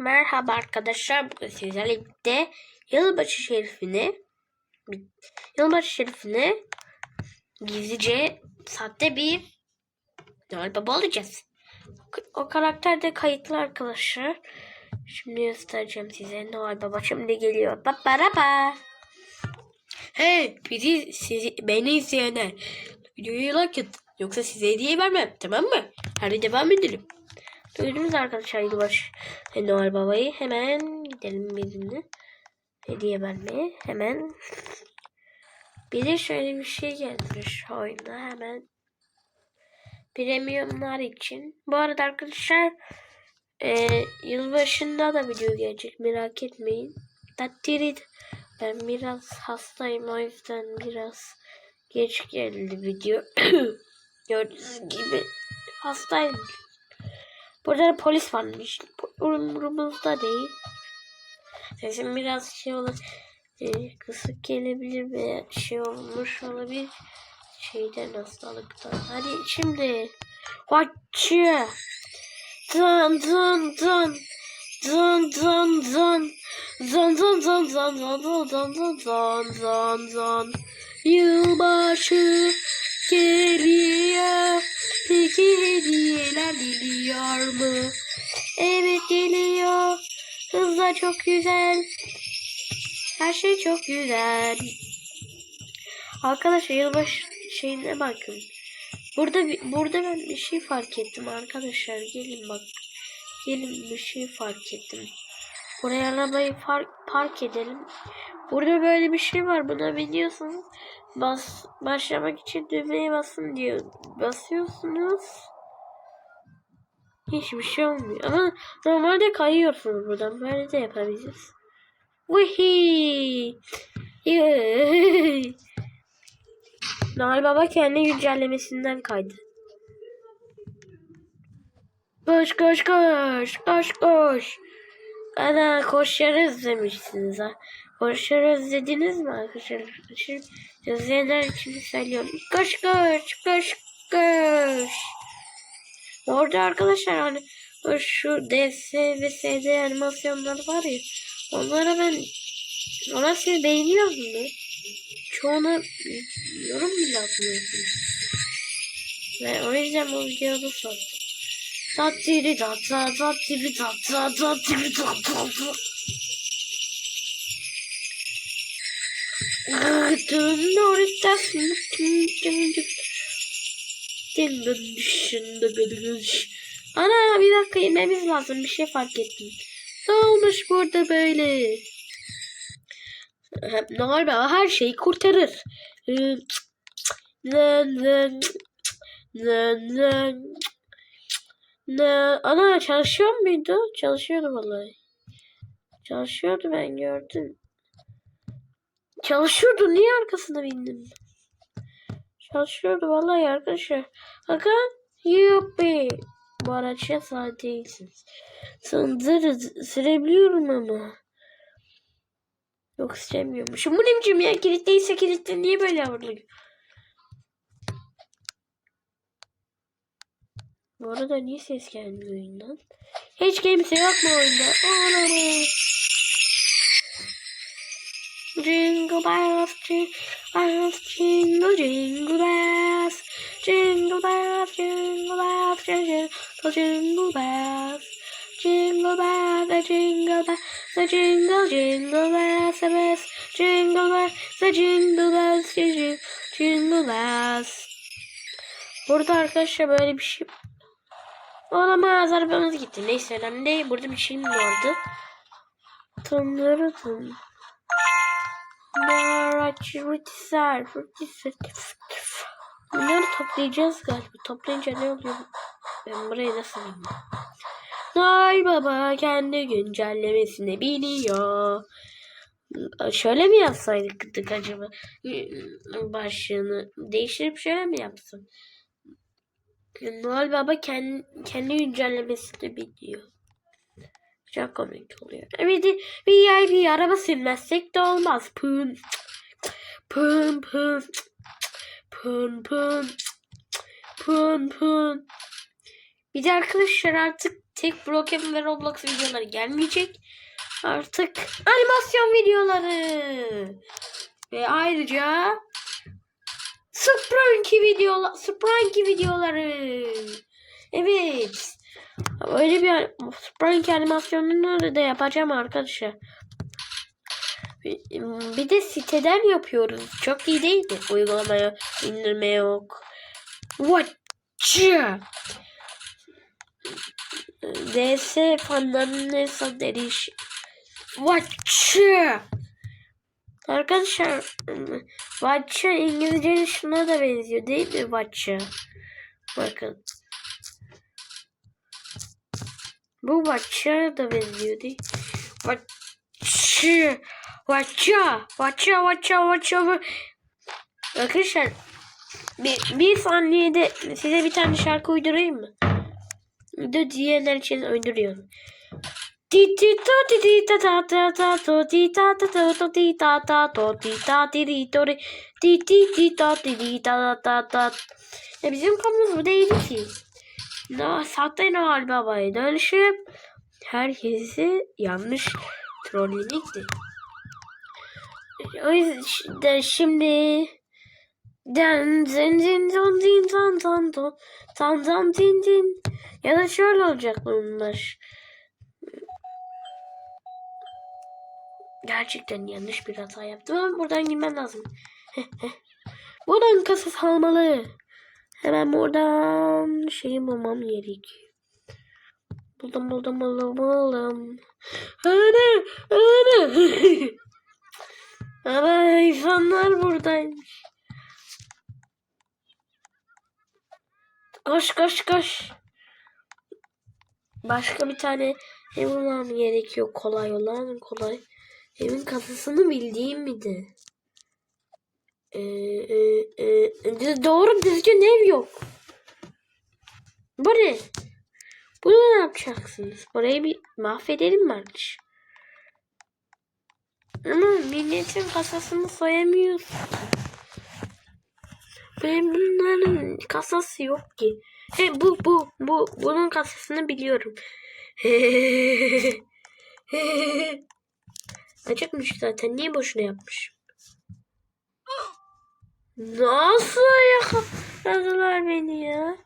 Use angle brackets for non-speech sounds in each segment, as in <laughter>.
Merhaba arkadaşlar. Bugün sizlerle birlikte yılbaşı şerifini yılbaşı şerifini gizlice sahte bir Noel Baba olacağız. O karakter de kayıtlı arkadaşlar. Şimdi göstereceğim size Noel Baba şimdi geliyor. Ba ba. Hey bizi sizi beni izleyenler videoyu like et. Yoksa size hediye vermem tamam mı? Hadi devam edelim. Duydunuz arkadaşlar yılbaşı Noel Baba'yı. Hemen gidelim birine. Hediye vermeye. Hemen. Bir de şöyle bir şey gelmiş oyuna. Hemen. Premiumlar için. Bu arada arkadaşlar e, yılbaşında da video gelecek. Merak etmeyin. Tattirit. Ben biraz hastayım. O yüzden biraz geç geldi video. <coughs> Gördüğünüz gibi hastayım. Burada da polis varmış. Umurumuzda değil. Sesim biraz şey olur. E, kısık gelebilir veya şey olmuş olabilir. Şeyden hastalıktan. Hadi şimdi. Watch'ı. Dın dın dın. Dın dın dın. Dın dın dın dın dın dın dın dın dın dın dın. Yılbaşı geliyor. Peki hediyeler geliyor mu? Evet geliyor. Hızla çok güzel. Her şey çok güzel. Arkadaşlar yılbaşı şeyine bakın. Burada burada ben bir şey fark ettim arkadaşlar. Gelin bak. Gelin bir şey fark ettim. Buraya arabayı fark, park edelim. Burada böyle bir şey var. Buna biliyorsunuz. Bas, başlamak için düğmeye basın diyor. Basıyorsunuz. Hiçbir şey olmuyor. Ama normalde kayıyorsunuz buradan. Böyle de yapabiliriz. Wihi. Noel Baba kendi güncellemesinden kaydı. Koş koş koş. Koş koş. Ana koşları özlemişsiniz ha. Koşları özlediniz mi arkadaşlar? Şimdi özleyenler için söylüyorum. Koş koş koş koş. Orada arkadaşlar hani şu DS ve SD animasyonları var ya. Onlara ben ona siz beğeniyor musunuz? Çoğuna yorum bile atmıyorsunuz. Ve o yüzden bu videoda sordum. Tattiri tatsa tattiri tatsa tattiri tatsa Ana bir dakika yememiz lazım bir şey fark ettim. Ne olmuş burada böyle? Noel Baba her şeyi kurtarır. Ne ana çalışıyor muydu? Çalışıyordu vallahi. Çalışıyordu ben gördüm. Çalışıyordu niye arkasına bindim? Çalışıyordu vallahi arkadaşlar. Bakın yuppi. Bu araçya sahip değilsiniz. Sındırı sürebiliyorum ama. Yok istemiyormuşum. Bu ne ya? Kilitliyse kilitli. Niye böyle avırlıyor? Bu arada niye ses gelmiyor oyundan? Hiç kimse yok mu oyunda? Olamaz. Jingle bells, jingle bells, jingle, jingle bells. Jingle bells, jingle bells, jingle, jingle bells. Jingle bells, the jingle bells, the jingle, jingle bells, the bells. Jingle bells, the jingle bells, jingle, jingle bells. Burada arkadaşlar böyle bir şey Olamaz arabamız gitti. Neyse önemli değil. Burada bir şey mi vardı? Tanrım. Araçlar. Bunları toplayacağız galiba. Toplayınca ne oluyor? Ben burayı nasıl bilmiyorum. Noel Baba kendi güncellemesini biliyor. Şöyle mi yapsaydık acaba? Başlığını değiştirip şöyle mi yapsın? Noel Baba kendi, kendi güncellemesini biliyor. Çok komik oluyor. Evet VIP araba sürmezsek de olmaz. Pın. Pın pın. Pın pın. Pın pın. Bir de arkadaşlar artık tek Broken ve Roblox videoları gelmeyecek. Artık animasyon videoları. Ve ayrıca Spranky videolar, Spranky videoları. Evet. Öyle bir Spranky animasyonunu da yapacağım arkadaşlar. Bir, de siteden yapıyoruz. Çok iyi değil mi? Uygulamaya indirme yok. Watcha. DS fanlarının hesap eriş. Watcha. Arkadaşlar Watcha İngilizcenin şuna da benziyor değil mi Watcha? Bakın. Bu Watcha da benziyor değil Watcha. Watcha. Watcha. Watcha. Watcha. Arkadaşlar bir, bir saniyede size bir tane şarkı uydurayım mı? De diyenler için uyduruyorum. Ti ti to ti ti ta ta ta ta to ti ta ta ta to ti ta ta to ti ta ti ri to ti ti ti ta ti ri ta ta ta Ya bizim konumuz bu değil ki. No, sahte Noel Baba'ya dönüşüp herkesi yanlış trollemekti. O yüzden şimdi Den zin zin zon zin zan zan zon zan zan zin zin ya da şöyle olacak bunlar. Gerçekten yanlış bir hata yaptım ama buradan girmem lazım. <laughs> buradan kasa almalı. Hemen buradan şeyi bulmam gerekiyor. Buldum buldum buldum buldum. Ana ana. Ama insanlar buradaymış. Koş koş koş. Başka bir tane ev bulmam gerekiyor. Kolay olan kolay. Evin kasasını bildiğim miydi? Ee, e, e, doğru düzgün ev yok. Bu ne? Bunu ne yapacaksınız? Burayı bir mahvedelim mi arkadaş? Ama milletin kasasını soyamıyoruz. Benim bunların kasası yok ki. He bu bu bu bunun kasasını biliyorum. <laughs> Açıkmış zaten. Niye boşuna yapmış? Nasıl yakaladılar beni ya?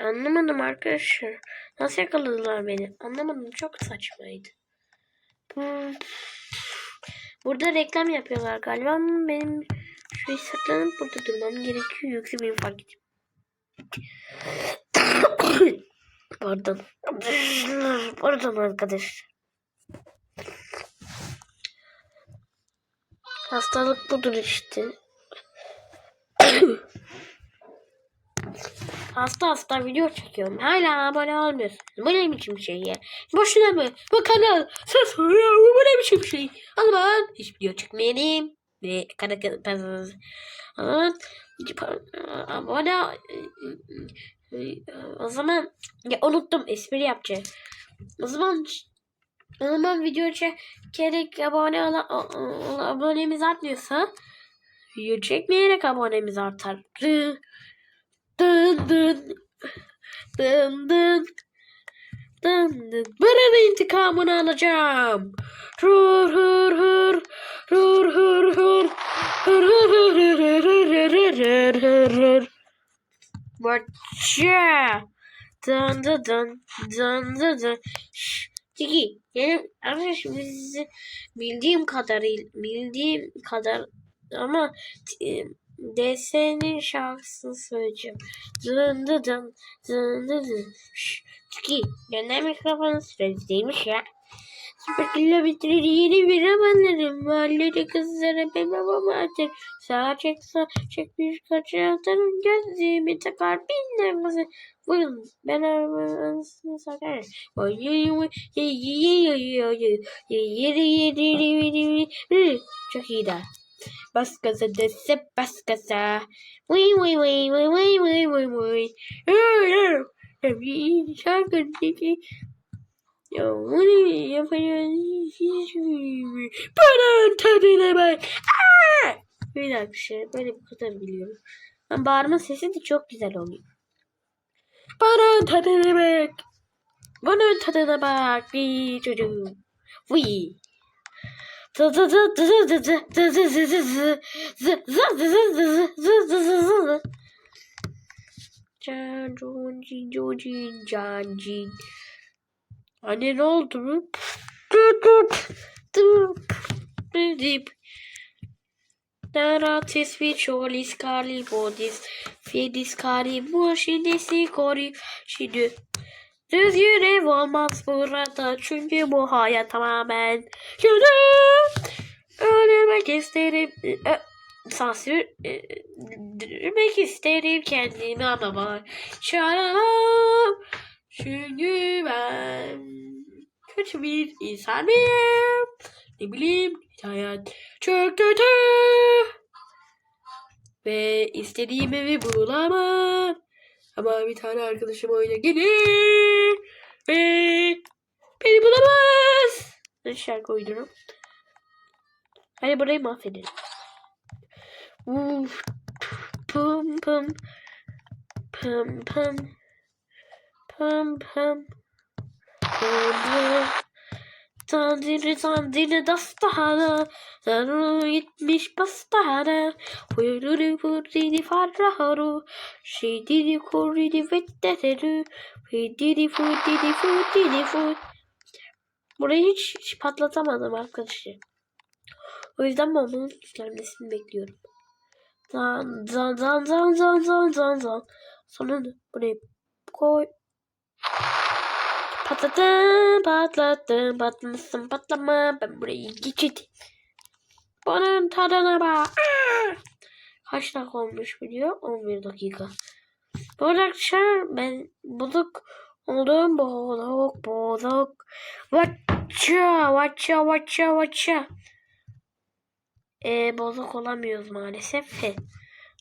Anlamadım arkadaşlar. Nasıl yakaladılar beni? Anlamadım. Çok saçmaydı. Bu... Burada reklam yapıyorlar galiba ama benim şuraya saklanıp burada durmam gerekiyor. Yoksa benim fark edeyim. <coughs> Pardon. Pardon arkadaşlar. Hastalık budur işte. hasta hasta video çekiyorum. Hala abone olmuyorsunuz. Bu ne biçim şey ya? Boşuna mı? Bu kanal. Sus. Bu ne biçim şey? O zaman hiç video çekmeyelim. Ve kanal. Abone o zaman ya unuttum espri yapacağım. O zaman o zaman video çekerek abone olan abonemiz artmıyorsa video çekmeyerek abonemiz artar. Dın dın dın dın dın dın dın. Buranın intikamını alacağım. Hur hur hur hur hur hur hur hur hur hur hur hur hur Watcha. Dın dın dın dın dın dın. Peki benim arkadaşım sizi bildiğim kadarıyla bildiğim kadar ama e, DS'nin şarkısını söyleyeceğim. Dın dın dın dın dın dın. Peki gönder mikrofonu süresi değilmiş ya. Süper kilometreleri yeni bir amanlarım. Mahallede kızlara ben babam atır. Sağa çek sağ çek bir kaç atarım. Gözlüğümü takar binler kızı. Buyurun ben arabanızı sakarım. Çok iyi de. Bas gaza dese bas gaza. Vıy vıy vıy vıy vıy vıy vıy vıy. Şarkı. Ya bunu yapacağız hiçbir tadına ben. Böyle arkadaşlar böyle bu kadar biliyorum. Ama bağırma sesi de çok güzel oluyor. Paran tadına bak. Bunun tadına bak bir çocuğum. Vıy. Can Joji Joji Can Jin Anne ne oldu? Dur dur dur deyip There are tests which all is carly bodies. Fedis bu şidesi kori şidi. Düzgün ev olmaz burada çünkü bu hayat tamamen kötü. Ölmek isterim. Ö sansür e, demek isterim kendimi ama bak. Şarap. Çünkü ben kötü bir insan mıyım? Ne bileyim hayat çok kötü. Ve istediğim evi bulamam. Ama bir tane arkadaşım oyuna gelir. Ve beni bulamaz. Ne şarkı uydururum. Hadi burayı mahvedelim. Uf, pum pum. Pum pum pam pam. Tandiri tandiri dastahana Zarru gitmiş pastahana Huyruri hurridi farraharu Şidiri kurridi vettereru Fidiri fudiri fudiri fud Burayı hiç, hiç patlatamadım arkadaşlar. O yüzden bombanın yüklenmesini bekliyorum. Zan zan zan zan zan zan zan zan. Sonra buraya koy. Patladım, patladım, patlamışsın patlama. Ben burayı geçirdim. Bunun tadına bak. Aa! Kaç dakika olmuş biliyor? 11 dakika. Bu arkadaşlar ben bozuk oldum. Bozuk, bozuk. Vatça, vatça, vatça, vatça. Ee, bozuk olamıyoruz maalesef.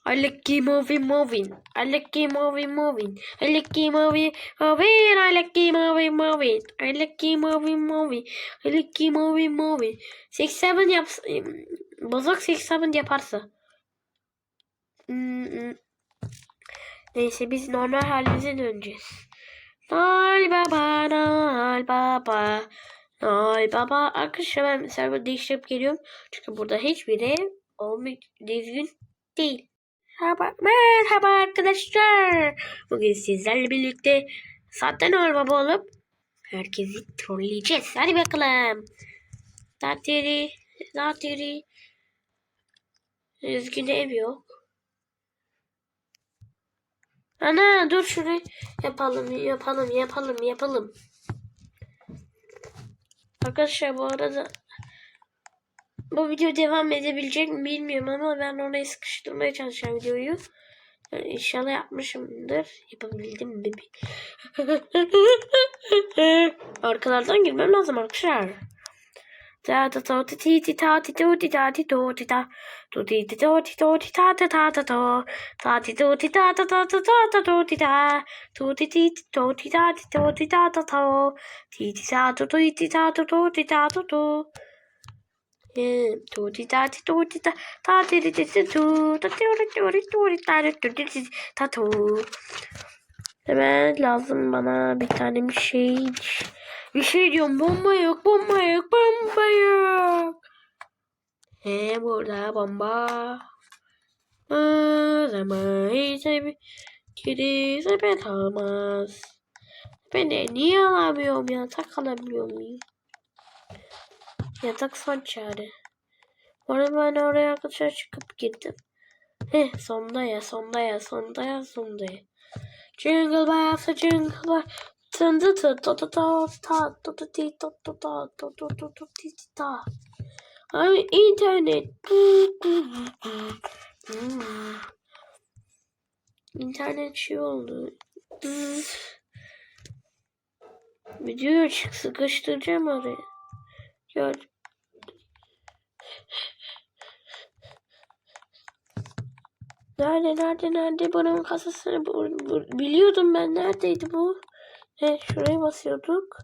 I like moving, moving. I like moving, moving. I like moving, moving. I like moving, moving. I like moving, moving. I like moving, moving. 87 yaps bozuk 87 yaparsa. Hmm, hmm. Neyse biz normal halimize döneceğiz. Noel Baba, Noel Baba. Noel Baba. Arkadaşlar ben server değiştirip geliyorum. Çünkü burada hiçbir ev olmuyor. Düzgün değil. Merhaba, merhaba arkadaşlar. Bugün sizlerle birlikte sahte Noel Baba olup herkesi trolleyeceğiz. Hadi bakalım. Zatiri, zatiri. Üzgün ev yok. Ana dur şurayı yapalım, yapalım, yapalım, yapalım. Arkadaşlar bu arada bu video devam edebilecek mi bilmiyorum ama ben orayı sıkıştırmaya çalışacağım videoyu. Yani inşallah yapmışımdır. Yapabildim mi? Arkalardan girmem lazım arkadaşlar. Ta ta ta ti ti ti ta ti tu ti ta ti tu ti ta tu ti ti tu ti tu ti ta ta ta ta ta ta ti tu ti ta ta ta ta ta ta tu ti ta tu ti ti tu ti ta ti tu ti ta ta ta ti ti ta tu tu ti ta tu tu ti ta tu tu tu ti ta ti tu ti ta ta ti ti ti ti tu Hemen lazım bana bir tane bir şey. Bir şey diyorum bomba yok bomba yok bomba yok. He burada bomba. Aramayı sev. Kiri sepet almaz. Ben de niye alamıyorum yatak alamıyor muyum? Yatak son çare. Orada ben oraya arkadaşlar çıkıp gittim. Heh sonda ya sonda ya sonda ya sonda ya. Jingle bells, jingle bells. Tın tı tı tı tı ta tı tı ti tı tı ta tı tı tı tı ti ti ta. Ay internet. Hmm. İnternet şey oldu. Video çık sıkıştıracağım oraya. Gör. Nerede nerede nerede bunun kasasını bu, bu- biliyordum ben neredeydi bu? He şuraya basıyorduk.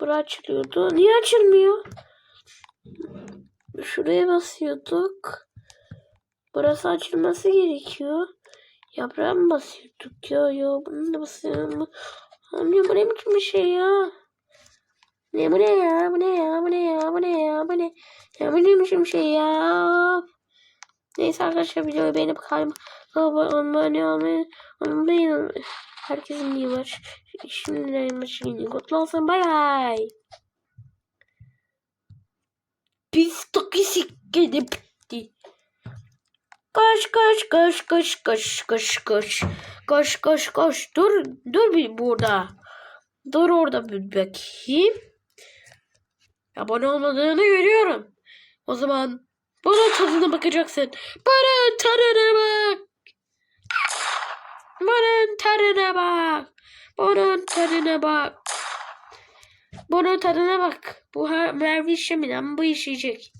Bura açılıyordu. Niye açılmıyor? Şuraya basıyorduk. Burası açılması gerekiyor. Yaprağı mı basıyorduk ya? Ya bunu da basıyorum. Anne bu ne biçim bir şey ya? Ne bu ne ya? Bu ne ya? Bu ne ya? Bu ne ya? Bu ne? Ya bu ne biçim şey ya? Neyse arkadaşlar videoyu beğenip kayma. Abone olmayı unutmayın. Herkesin iyi var. Şimdiden maçı günü kutlu olsun. Bay bay. Pis tokisik gidip gitti. Koş koş koş koş koş koş koş. Koş koş koş. Dur dur bir burada. Dur orada bir bakayım. Abone olmadığını görüyorum. O zaman bunun tadına bakacaksın. Bunun tadına bak. Bunun tadına bak. Bunun tadına bak. Bunun tadına bak. Bu her Merve işeminden bu işeyecek.